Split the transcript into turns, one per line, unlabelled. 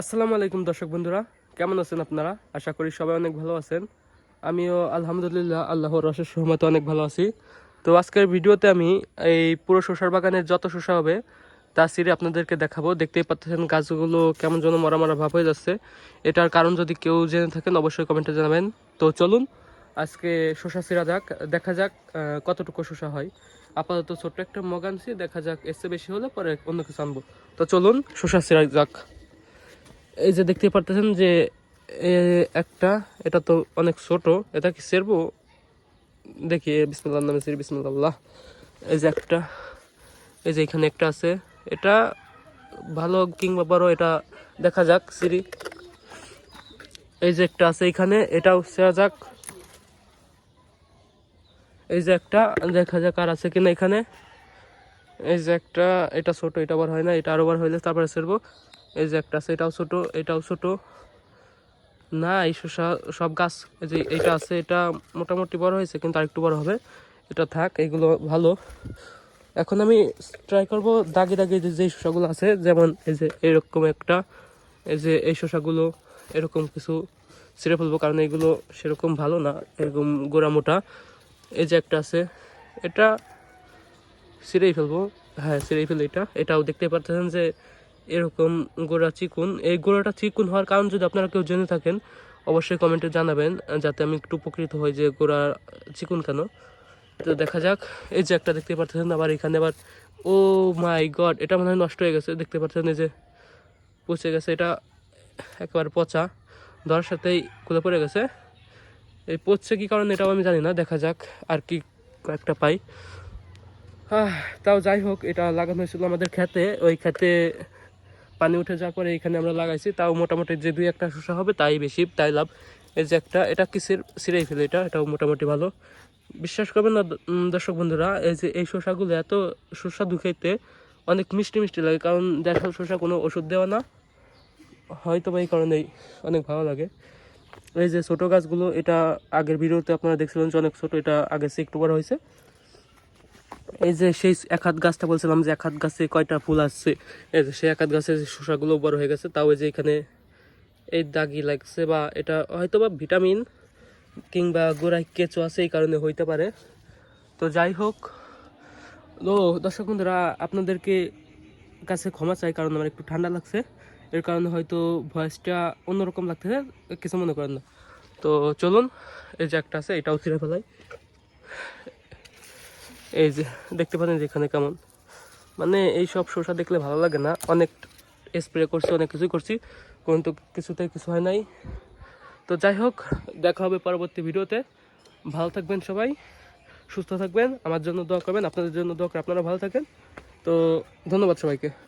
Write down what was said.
আসসালামু আলাইকুম দর্শক বন্ধুরা, কেমন আছেন আপনারা? আশা করি সবাই অনেক ভালো আছেন। আমিও আলহামদুলিল্লাহ আল্লাহর রসের সহমতে অনেক ভালো আছি। তো আজকের ভিডিওতে আমি এই পুরো শসার বাগানের যত শসা হবে তা সিরে আপনাদেরকে দেখাবো। দেখতেই পাচ্ছেন গাছগুলো কেমন যেন মরা মরা ভাব হয়ে যাচ্ছে। এটার কারণ যদি কেউ জেনে থাকেন, অবশ্যই কমেন্টে জানাবেন। তো চলুন, আজকে শসা সিরা যাক, দেখা যাক কতটুকু শসা হয়। আপাতত ছোট্ট একটা মগ আনছি, দেখা যাক এসে বেশি হলে পরে অন্য কিছু আনব। তো চলুন, শসা সিরা যাক। এই যে দেখতে পারতেছেন যে একটা, এটা তো অনেক ছোট। এটা কি সেরবো? দেখি বিসমুল্লাহ, নামে সিরি বিসমুল্লাহ। এই যে একটা, এই যে এখানে একটা আছে। এটা ভালো কিংবা বড়, এটা দেখা যাক সিরি এই যে একটা আছে এখানে, এটাও সেরা যাক। এই যে একটা, দেখা যাক আর আছে কিনা এখানে। এই যে একটা, এটা ছোট, এটা আবার হয় না, এটা আরও বার হইলে তারপরে সেরবো। এই যে একটা আছে, এটাও ছোট এটাও ছোট। না, এই শসা, সব গাছ, এই যে এটা আছে, এটা মোটামুটি বড় হয়েছে, কিন্তু আরেকটু বড় হবে। এটা থাক, এগুলো ভালো। এখন আমি ট্রাই করব দাগে দাগে যে শসাগুলো আছে, যেমন এই যে এরকম একটা, এই যে এই শসাগুলো, এরকম কিছু ছিঁড়ে ফেলব, কারণ এগুলো সেরকম ভালো না, এরকম গোড়া মোটা। এই যে একটা আছে, এটা ছিঁড়েই ফেলব। হ্যাঁ ছিঁড়েই ফেলি এটা। এটাও দেখতে পাচ্ছেন যে এরকম গোড়া চিকুন। এই গোড়াটা চিকুন হওয়ার কারণ যদি আপনারা কেউ জেনে থাকেন অবশ্যই কমেন্টে জানাবেন যাতে আমি একটু উপকৃত হই যে গোড়া চিকুন কেন। তো দেখা যাক এই যে একটা দেখতে পাচ্ছেন আবার এখানে আবার ও মাই গড এটা মনে হয় নষ্ট হয়ে গেছে দেখতে পাচ্ছেন এই যে পচে গেছে এটা একেবারে পচা ধরার সাথেই খুলে পড়ে গেছে। এই পচছে কি কারণে এটাও আমি জানি না দেখা যাক আর কি কয়েকটা পাই। আহ, তাও যাই হোক এটা লাগানো হয়েছিল আমাদের খেতে ওই খেতে পানি উঠে যাওয়ার পরে এখানে আমরা লাগাইছি। তাও মোটামুটি যে দুই একটা শসা হবে, তাই বেশি, তাই লাভ। এই যে একটা, এটা কি সিরাই ফেলে এটা? এটাও মোটামুটি ভালো। বিশ্বাস করবেন না দর্শক বন্ধুরা, এই যে এই শসাগুলো এত সুস্বাদু খেতে অনেক মিষ্টি মিষ্টি লাগে, কারণ দেখা শসা কোনো ওষুধ দেওয়া না। হয়তো বা এই কারণেই অনেক ভালো লাগে। এই যে ছোটো গাছগুলো, এটা আগের ভিডিওতে আপনারা দেখছিলেন যে অনেক ছোটো, এটা আগে সে একটু বড় হয়েছে। এই যে সেই এক হাত গাছটা বলছিলাম যে এক হাত গাছে কয়টা ফুল আসছে এই যে সেই এক হাত গাছে শসাগুলো বড় হয়ে গেছে, তাও এই যে এখানে এই দাগি লাগছে বা এটা হয়তো বা ভিটামিন কিংবা গোড়ায় কেঁচো আছে, এই কারণে হইতে পারে। তো যাই হোক, তো দর্শক বন্ধুরা, আপনাদেরকে কাছে ক্ষমা চাই, কারণ আমার একটু ঠান্ডা লাগছে। এর কারণে হয়তো ভয়েসটা অন্যরকম লাগতেছে, কিছু মনে করেন না। তো চলুন, এই যে একটা আছে, এটাও ছিঁড়ে ফেলাই। এই যে, দেখতে পাচ্ছেন যেখানে কেমন। মানে এই সব শসা দেখলে ভালো লাগে না। অনেক স্প্রে করছি, অনেক কিছুই করছি, কিন্তু কিছুতে কিছু হয় নাই। তো যাই হোক, দেখা হবে পরবর্তী ভিডিওতে। ভালো থাকবেন সবাই, সুস্থ থাকবেন, আমার জন্য দোয়া করবেন, আপনাদের জন্য দোয়া আপনারা ভালো থাকেন। তো ধন্যবাদ সবাইকে।